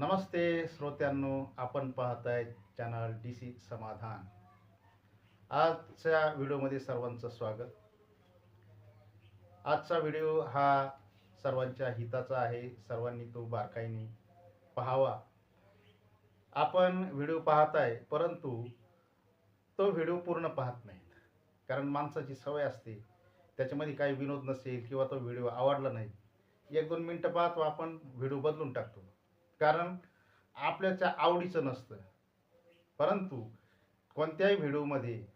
नमस्ते श्रोत्यांनो आपण पाहत आहे चॅनल डी सी समाधान. आजच्या व्हिडिओमध्ये सर्वांचं स्वागत. आजचा व्हिडिओ हा सर्वांच्या हिताचा आहे सर्वांनी तो बारकाईने पाहावा. आपण व्हिडिओ पाहत आहे परंतु तो व्हिडिओ पूर्ण पाहत नाहीत. कारण माणसाची सवय असते त्याच्यामध्ये काही विनोद नसेल किंवा तो व्हिडिओ आवडला नाही. एक दोन मिनटं पाहतो आपण व्हिडिओ बदलून टाकतो. कारण आपल्याच्या आवडीचं नसतं. परंतु कोणत्याही व्हिडिओमध्ये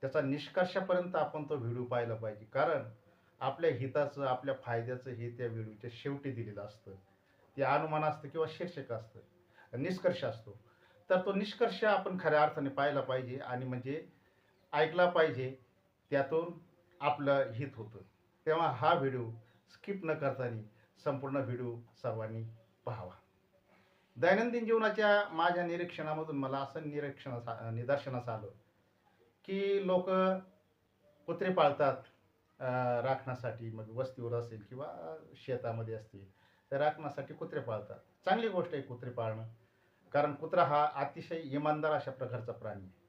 त्याचा निष्कर्षापर्यंत आपण तो व्हिडिओ पाहिला पाहिजे. कारण आपल्या हिताचं आपल्या फायद्याचं हे त्या व्हिडिओच्या शेवटी दिलेलं असतं. ते अनुमान असतं किंवा शीर्षक असतं. निष्कर्ष असतो. तर तो निष्कर्ष आपण खऱ्या अर्थाने पाहिला पाहिजे आणि म्हणजे ऐकला पाहिजे त्यातून आपलं हित होतं. तेव्हा हा व्हिडिओ स्किप न करताना संपूर्ण व्हिडिओ सर्वांनी पाहावा. दैनंदिन जीवनाच्या माझ्या निरीक्षणामधून मला असं निरीक्षणास निदर्शनास आलं की लोक कुत्रे पाळतात राखण्यासाठी मग वस्तीवर असेल किंवा शेतामध्ये असतील तर राखण्यासाठी कुत्रे पाळतात. चांगली गोष्ट आहे कुत्रे पाळणं कारण कुत्रा हा अतिशय इमानदार अशा प्रकारचा प्राणी आहे.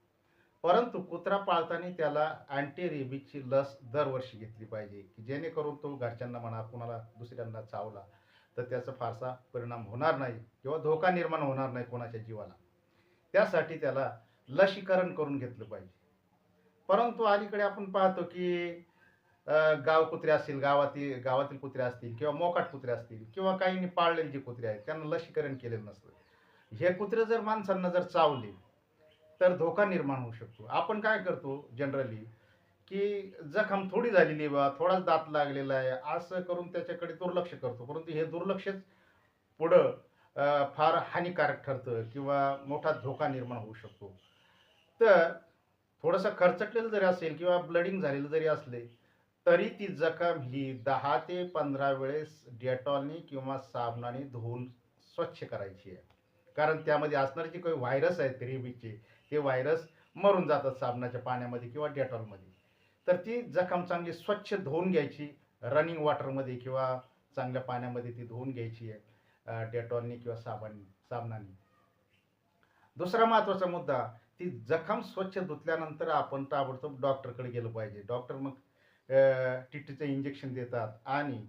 परंतु कुत्रा पाळताना त्याला अँटी रेबीजची लस दरवर्षी घेतली पाहिजे की जेणेकरून तो घरच्यांना म्हणा कुणाला दुसऱ्यांना चावला तर त्याचा फारसा परिणाम होणार नाही किंवा धोका निर्माण होणार नाही कोणाच्या जीवाला. त्यासाठी त्याला लसीकरण करून घेतलं पाहिजे. परंतु अलीकडे आपण पाहतो की गाव कुत्रे असतील गावातील गावातील कुत्रे असतील किंवा मोकाट कुत्रे असतील किंवा काहींनी पाळलेले जे कुत्रे आहेत त्यांना लसीकरण केलेलं नसतं. हे कुत्रे जर माणसांना जर चावले तर धोका निर्माण होऊ शकतो. आपण काय करतो जनरली की जखम थोडी झालेली आहे बा थोडाच दात लागलेला आहे. असं करून त्याच्याकडे दुर्लक्ष करतो. परंतु हे दुर्लक्षच पुढं फार हानिकारक ठरतं किंवा मोठा धोका निर्माण होऊ शकतो. तर थोडंसं खर्चटलेलं जरी असेल किंवा ब्लडिंग झालेलं जरी असले तरी ती जखम ही दहा ते पंधरा वेळेस डेटॉलने किंवा साबणाने धुवून स्वच्छ करायची आहे. कारण त्यामध्ये असणारे जे काही व्हायरस आहेत रेबीचे ते व्हायरस मरून जातात साबणाच्या पाण्यामध्ये किंवा डेटॉलमध्ये तर ती जखम चांगली स्वच्छ धुवून घ्यायची. रनिंग वॉटरमध्ये किंवा चांगल्या पाण्यामध्ये ती धुवून घ्यायची आहे डेटॉलने किंवा साबण साबणाने. दुसरा महत्त्वाचा मुद्दा ती जखम स्वच्छ धुतल्यानंतर आपण ताबडतोब डॉक्टरकडे गेलं पाहिजे. डॉक्टर मग टिटीचं इंजेक्शन देतात आणि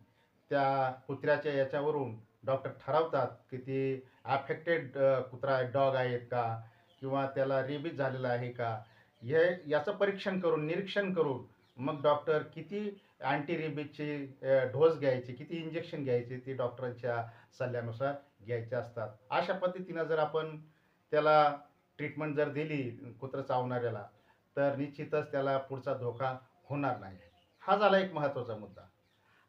त्या कुत्र्याच्या याच्यावरून डॉक्टर ठरवतात की ते अफेक्टेड कुत्रा डॉग आहेत का? किंवा त्याला रेबीज झालेला आहे का? हे याचं परीक्षण करून निरीक्षण करून मग डॉक्टर किती अँटी रेबीजचे डोस घ्यायचे किती इंजेक्शन घ्यायचे ते डॉक्टरांच्या सल्ल्यानुसार घ्यायचे असतात. अशा पद्धतीनं जर आपण त्याला ट्रीटमेंट जर दिली कुत्रं चावणाऱ्याला तर निश्चितच त्याला पुढचा धोका होणार नाही. हा झाला एक महत्त्वाचा मुद्दा.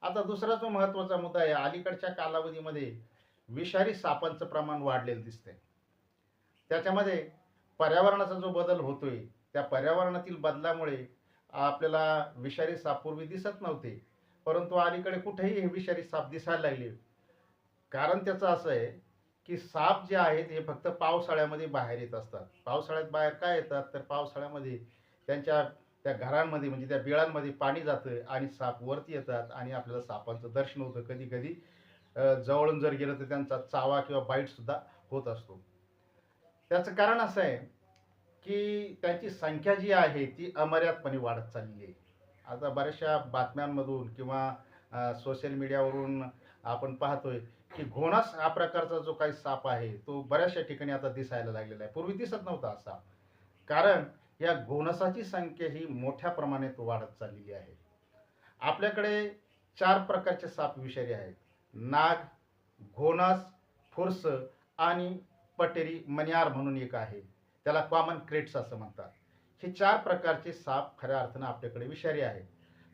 आता दुसरा जो महत्त्वाचा मुद्दा आहे अलीकडच्या कालावधीमध्ये विषारी सापांचं प्रमाण वाढलेलं दिसतंय. त्याच्यामध्ये पर्यावरणाचा जो बदल होतोय त्या पर्यावरणातील बदलामुळे आपल्याला विषारी साप पूर्वी दिसत नव्हते. परंतु अलीकडे कुठेही हे विषारी साप दिसायला लागले. कारण त्याचं असं आहे की साप जे आहेत हे फक्त पावसाळ्यामध्ये बाहेर येत असतात. पावसाळ्यात बाहेर काय येतात? तर पावसाळ्यामध्ये त्यांच्या त्या घरांमध्ये म्हणजे त्या बिळांमध्ये पाणी जातं आणि साप वरती येतात आणि आपल्याला सापांचं दर्शन होतं. कधी कधी जवळून जर गेलं तर त्यांचा चावा किंवा बाईटसुद्धा होत असतो. त्याचं कारण असं आहे की त्यांची संख्या जी आहे ती अमर्यादपणे वाढत चालली आहे. आता बऱ्याचशा बातम्यांमधून किंवा सोशल मीडियावरून आपण पाहतोय की घोणास हा प्रकारचा जो काही साप आहे तो बऱ्याचशा ठिकाणी आता दिसायला लागलेला आहे. पूर्वी दिसत नव्हता असा कारण या घोणसाची संख्या ही मोठ्या प्रमाणात वाढत चाललेली आहे. आपल्याकडे चार प्रकारचे साप विषारी आहेत. नाग घोणस फुरस आणि पटेरी मन्यार म्हणून एक आहे. त्याला कॉमन क्रेट्स असं म्हणतात. हे चार प्रकारचे साप खऱ्या अर्थानं आपल्याकडे विषारी आहेत.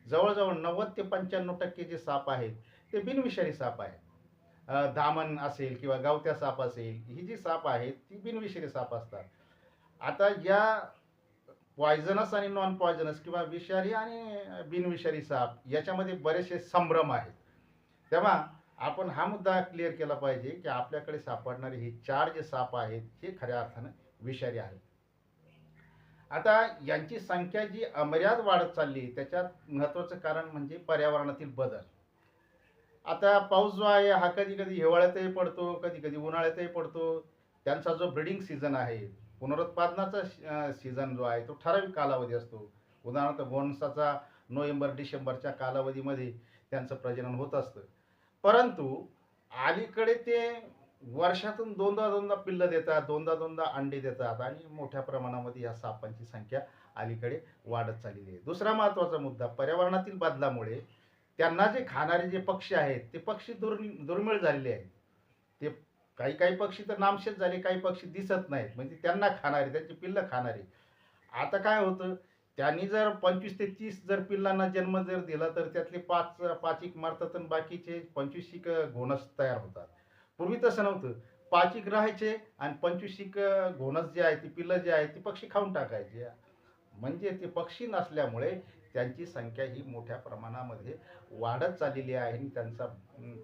जवळजवळ नव्वद ते पंच्याण्णव टक्के जे साप आहेत ते बिनविषारी साप आहेत. अं, धामण असेल किंवा गावत्या साप असेल ही जी साप आहेत ती बिनविषारी साप असतात. आता या पॉयझनस आणि नॉन पॉयझनस किंवा विषारी आणि बिनविषारी साप याच्यामध्ये बरेचसे संभ्रम आहेत. तेव्हा आपण हा मुद्दा क्लिअर केला पाहिजे की आपल्याकडे सापडणारे हे चार जे साप आहेत हे खऱ्या अर्थानं विषारी आहेत. आता यांची संख्या जी अमर्याद वाढत चालली त्याच्यात महत्त्वाचं कारण म्हणजे पर्यावरणातील बदल. आता पाऊस जो आहे हा कधी कधी हिवाळ्यातही पडतो कधी कधी उन्हाळ्यातही पडतो. त्यांचा जो ब्रिडिंग सीझन आहे पुनरुत्पादनाचा सीझन जो आहे तो ठराविक कालावधी असतो. उदाहरणार्थ बोनसाचा नोव्हेंबर डिसेंबरच्या कालावधीमध्ये त्यांचं प्रजनन होत असतं. परंतु अलीकडे ते वर्षातून दोनदा दोनदा पिल्लं देतात दोनदा दोनदा अंडे देतात आणि मोठ्या प्रमाणामध्ये या सापांची संख्या अलीकडे वाढत चाललेली आहे. दुसरा महत्त्वाचा मुद्दा पर्यावरणातील बदलामुळे त्यांना जे खाणारे जे पक्षी आहेत ते पक्षी दुर् दुर्मिळ झालेले आहेत. ते काही काही पक्षी तर नामशेष झाले काही पक्षी दिसत नाहीत. म्हणजे त्यांना खाणारे त्यांची पिल्लं खाणारे. आता काय होतं त्यांनी जर पंचवीस ते तीस जर पिल्लांना जन्म जर दिला तर त्यातले पाच पाच एक मारतात आणि बाकीचे पंचवीस एक घोणस तयार होतात. पूर्वी तसं नव्हतं. पाचिक राहायचे आणि पंचवीसिक घोणस जे आहे ती पिल्लं जे आहे ती पक्षी खाऊन टाकायचे. म्हणजे ते पक्षी नसल्यामुळे त्यांची संख्या ही मोठ्या प्रमाणामध्ये वाढत चाललेली आहे आणि त्यांचा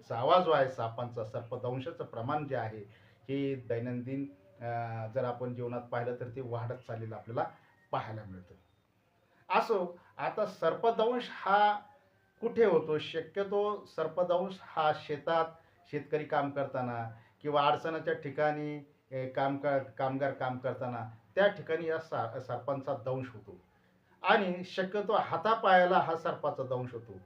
चावा जो आहे सापांचा सर्पदंशाचं प्रमाण जे आहे हे दैनंदिन जर आपण जीवनात पाहिलं तर ते वाढत चाललेलं आपल्याला पाहायला मिळतं. असो आता सर्पदंश हा कुठे होतो? शक्यतो सर्पदंश हा शेतात शेतकरी काम करताना किंवा अडचणाच्या ठिकाणी काम का कामगार काम करताना त्या ठिकाणी या सा सर्पांचा दंश होतो. आणि शक्यतो हातापायाला हा सर्पाचा दंश होतो.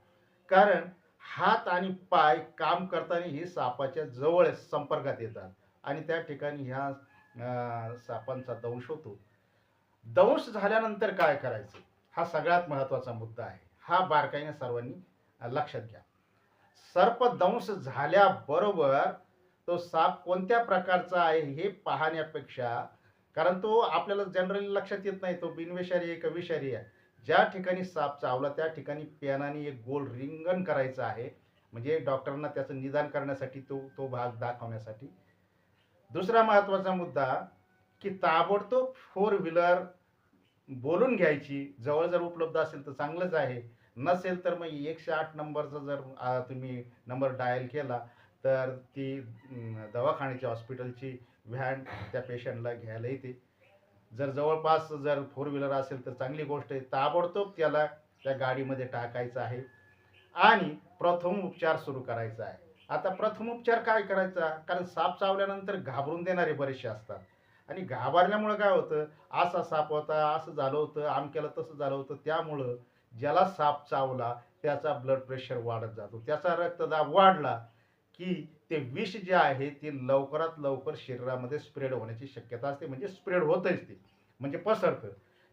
कारण हात आणि पाय काम करताना ही सापाच्या जवळ संपर्कात येतात. आणि त्या ठिकाणी ह्या सापांचा दंश होतो. दंश झाल्यानंतर काय करायचं? हा सगळ्यात महत्त्वाचा मुद्दा आहे. हा बारकाईने सर्वांनी लक्षात घ्या. सर्पदंश झाल्याबरोबर तो साप कोणत्या प्रकारचा आहे हे पाहण्यापेक्षा कारण तो आपल्याला जनरली लक्षात येत नाही तो बिनविषारी आहे का विषारी आहे ज्या ठिकाणी साप चावला त्या ठिकाणी पेनाने एक गोल रिंगण करायचं आहे. म्हणजे डॉक्टरांना त्याचं निदान करण्यासाठी तो तो भाग दाखवण्यासाठी. दुसरा महत्त्वाचा मुद्दा की ताबडतोब फोर व्हीलर बोलून घ्यायची. जवळ जर उपलब्ध असेल तर चांगलंच आहे. नसेल तर मग एकशे आठ नंबरचा जर तुम्ही नंबर डायल केला तर ती दवाखान्याची हॉस्पिटलची व्हॅन त्या पेशंटला घ्यायला येते. जर जवळपास जर फोर व्हीलर असेल तर चांगली गोष्ट आहे. ताबडतोब त्याला त्या गाडीमध्ये टाकायचं आहे आणि प्रथम उपचार सुरू करायचा आहे. आता प्रथम उपचार काय करायचा? कारण साप चावल्यानंतर घाबरून देणारे बरेचसे असतात. आणि घाबरल्यामुळं काय होतं? असा साप होता असं झालं होतं आम केलं तसं झालं होतं. त्यामुळं ज्याला साप चावला त्याचा ब्लड प्रेशर वाढत जातो. त्याचा रक्तदाब वाढला की ते विष जे आहे ते लवकरात लवकर शरीरामध्ये स्प्रेड होण्याची शक्यता असते. म्हणजे स्प्रेड होतच ते. म्हणजे पसरतं.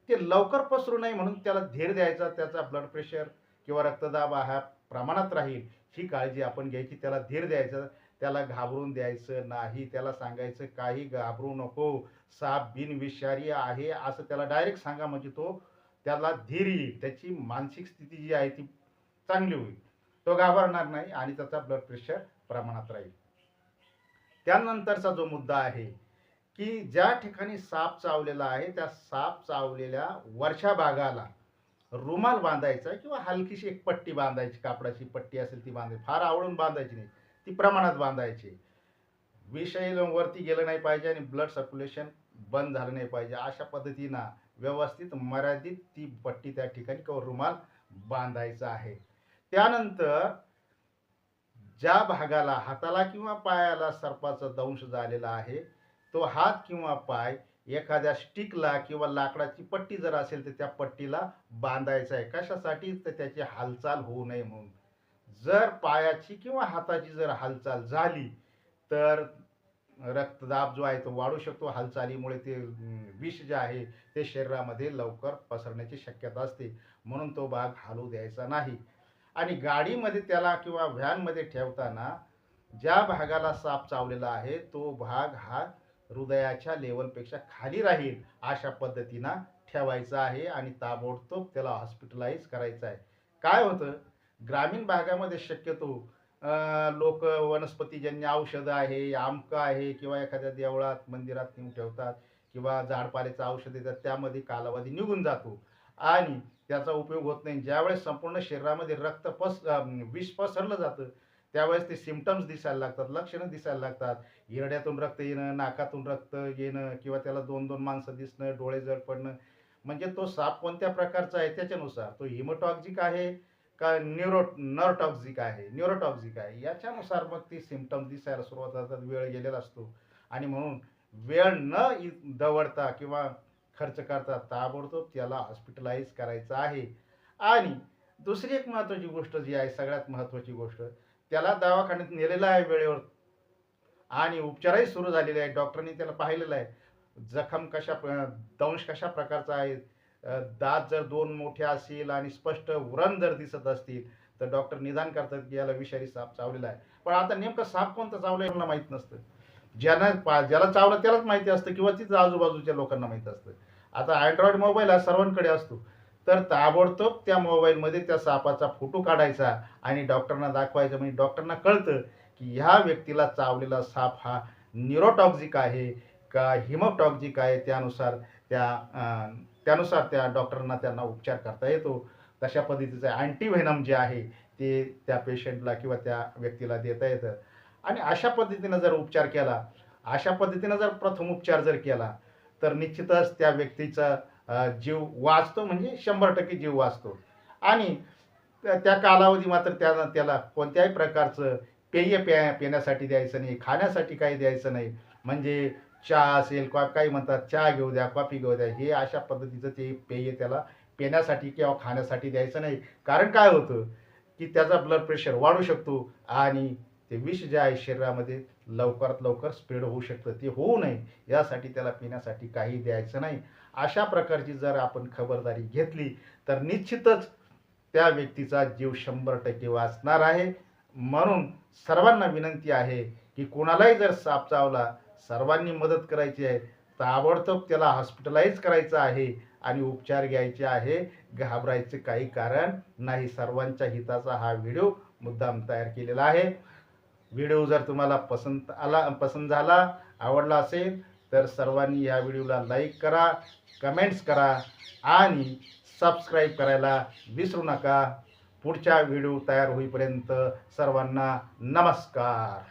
ते लवकर पसरू नये म्हणून त्याला धीर द्यायचा त्याचा ब्लड प्रेशर किंवा रक्तदाब हा प्रमाणात राहील ही काळजी आपण घ्यायची. त्याला धीर द्यायचा त्याला घाबरून द्यायचं नाही. त्याला सांगायचं काही घाबरू नको. साप बिनविषारी आहे. असं त्याला डायरेक्ट सांगा. म्हणजे तो त्याला धीर येईल. त्याची मानसिक स्थिती जी आहे ती चांगली होईल. तो घाबरणार नाही आणि त्याचा ब्लड प्रेशर प्रमाणात राहील. त्यानंतरचा जो मुद्दा आहे की ज्या ठिकाणी साप चावलेला आहे त्या साप चावलेल्या वरच्या भागाला रुमाल बांधायचा किंवा हलकीशी एक पट्टी बांधायची कापडाची पट्टी असेल ती बांधायची फार आवडून बांधायची नाही ती प्रमाणात बांधायची. विषय वरती गेलं नाही पाहिजे आणि ब्लड सर्क्युलेशन बंद झालं नाही पाहिजे अशा पद्धतीनं व्यवस्थित मर्यादित ती पट्टी त्या ठिकाणी किंवा रुमाल बांधायचा आहे. त्यानंतर ज्या भागाला हाताला किंवा पायाला सर्पाचा दंश झालेला आहे तो हात किंवा पाय एखाद्या स्टिकला किंवा लाकडाची पट्टी जर असेल तर त्या पट्टीला बांधायचं आहे. कशासाठी? तर त्याची हालचाल होऊ नये म्हणून. जर पायाची किंवा हाताची जर हालचाल झाली तर रक्तदाब जो आहे तो वाढू शकतो. हालचालीमुळे ते विष जे आहे ते शरीरामध्ये लवकर पसरण्याची शक्यता असते. म्हणून तो भाग हालू द्यायचा नाही. आणि गाडीमध्ये त्याला किंवा व्हॅनमध्ये ठेवताना ज्या भागाला साप चावलेला आहे तो भाग हा हृदयाच्या लेवलपेक्षा खाली राहील अशा पद्धतीनं ठेवायचा आहे आणि ताबडतोब त्याला हॉस्पिटलाइज करायचं आहे. काय होतं? ग्रामीण भागामध्ये शक्यतो लोक वनस्पतीजन्य औषधं आहे आमकं आहे किंवा एखाद्या देवळात मंदिरात नेऊन ठेवतात किंवा झाडपाल्याचं औषध येतात त्यामध्ये कालावधी निघून जातो. आणि त्याचा उपयोग होत नाही. ज्यावेळेस संपूर्ण शरीरामध्ये रक्त पस विष पसरलं जातं त्यावेळेस ते सिमटम्स दिसायला लागतात लक्षणं दिसायला लागतात. हिरड्यातून रक्त येणं नाकातून रक्त येणं किंवा त्याला दोन दोन माणसं दिसणं डोळे जड पडणं. म्हणजे तो साप कोणत्या प्रकारचा आहे त्याच्यानुसार तो हिमोटॉक्झिक आहे का न्यूरो नर्टॉक्झिक आहे न्यूरोटॉक्झिक आहे याच्यानुसार मग ती सिमटम दिसायला सुरुवात होतात वेळ गेलेला असतो. आणि म्हणून वेळ न दवडता किंवा खर्च करता ताबडतोब त्याला हॉस्पिटलाइज करायचं आहे. आणि दुसरी एक महत्त्वाची गोष्ट जी आहे सगळ्यात महत्त्वाची गोष्ट त्याला दवाखान्यात नेलेला आहे वेळेवर. आणि उपचारही सुरू झालेले आहे डॉक्टरांनी त्याला पाहिलेलं आहे. जखम कशा दंश कशा प्रकारचा आहे दात जर दोन मोठे असतील आणि स्पष्ट उरण जर दिसत असतील तर डॉक्टर निदान करतात की याला विषारी साप चावलेला आहे. पण आता नेमकं साप कोणता चावला यांना माहीत नसतं. ज्याला पा ज्याला चावलं त्यालाच माहिती असतं किंवा तिथं आजूबाजूच्या लोकांना माहीत असतं. आता अँड्रॉइड मोबाईल हा सर्वांकडे असतो. तर ताबडतोब त्या मोबाईलमध्ये त्या सापाचा फोटो काढायचा आणि डॉक्टरना दाखवायचा. म्हणजे डॉक्टरना कळतं की ह्या व्यक्तीला चावलेला साप हा न्यूरोटॉक्झिक आहे का हिमोटॉक्झिक आहे त्यानुसार त्या त्यानुसार त्या डॉक्टरांना त्यांना उपचार करता येतो. तशा पद्धतीचं अँटीव्हेनम जे आहे ते त्या पेशंटला किंवा त्या व्यक्तीला देता येतं. आणि अशा पद्धतीनं जर उपचार केला अशा पद्धतीनं जर प्रथम उपचार जर केला तर निश्चितच त्या व्यक्तीचा जीव वाचतो म्हणजे शंभर टक्के जीव वाचतो. आणि त्या कालावधी मात्र त्या त्याला कोणत्याही प्रकारचं पेय प्या पिण्यासाठी द्यायचं नाही खाण्यासाठी काही द्यायचं नाही. म्हणजे चहा असेल कॉ काही म्हणतात चहा घेऊ द्या कॉफी घेऊ द्या हे अशा पद्धतीचं ते पेय त्याला पिण्यासाठी किंवा खाण्यासाठी द्यायचं नाही. कारण काय होतं की त्याचा ब्लड प्रेशर वाढू शकतो आणि ते विष जे आहे शरीरामध्ये लवकरात लवकर स्प्रेड होऊ शकतं. ते होऊ नये. यासाठी त्याला पिण्यासाठी काही द्यायचं नाही. अशा प्रकारची जर आपण खबरदारी घेतली तर निश्चितच त्या व्यक्तीचा जीव शंभर टक्के वाचणार आहे. म्हणून सर्वांना विनंती आहे की कोणालाही जर साप चावला सर्वांनी मदत करायची आहे. ताबडतोब त्याला हॉस्पिटलाइज करायचं आहे आणि उपचार घ्यायचे आहे. घाबरायचे काही कारण नाही. सर्वांच्या हिताचा हा व्हिडिओ मुद्दाम तयार केलेला आहे. व्हिडिओ जर तुम्हाला पसंत आला पसंत झाला आवडला असेल तर सर्वांनी या व्हिडिओला लाईक करा कमेंट्स करा आणि सबस्क्राईब करायला विसरू नका. पुढच्या व्हिडिओ तयार होईपर्यंत सर्वांना नमस्कार.